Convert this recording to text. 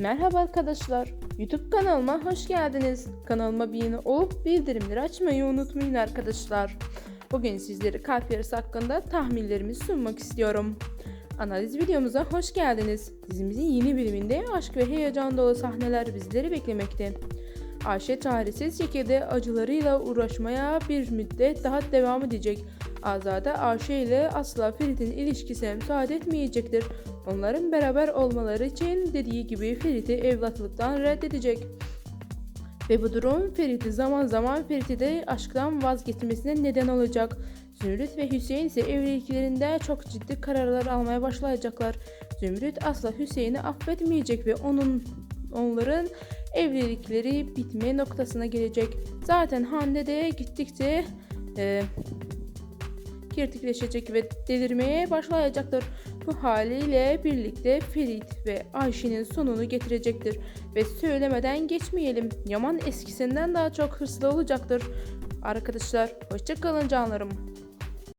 Merhaba arkadaşlar. YouTube kanalıma hoş geldiniz. Kanalıma beğeni olup bildirimleri açmayı unutmayın arkadaşlar. Bugün sizlere kalp yarısı hakkında tahminlerimi sunmak istiyorum. Analiz videomuza hoş geldiniz. Dizimizin yeni bölümünde aşk ve heyecan dolu sahneler bizleri beklemekte. Ayşe çaresiz şekilde acılarıyla uğraşmaya bir müddet daha devam edecek. Azade Ayşe ile asla Ferit'in ilişkisine müsaade etmeyecektir. Onların beraber olmaları için dediği gibi Ferit'i evlatlıktan reddedecek. Ve bu durum Ferit'i zaman zaman Ferit'i de aşktan vazgeçmesine neden olacak. Zümrüt ve Hüseyin ise evliliklerinde çok ciddi kararlar almaya başlayacaklar. Zümrüt asla Hüseyin'i affetmeyecek ve onun onların evlilikleri bitme noktasına gelecek. Zaten Hande de gittikçe e, kirtikleşecek ve delirmeye başlayacaktır. Bu haliyle birlikte Ferit ve Ayşe'nin sonunu getirecektir. Ve söylemeden geçmeyelim. Yaman eskisinden daha çok hırslı olacaktır. Arkadaşlar hoşçakalın canlarım.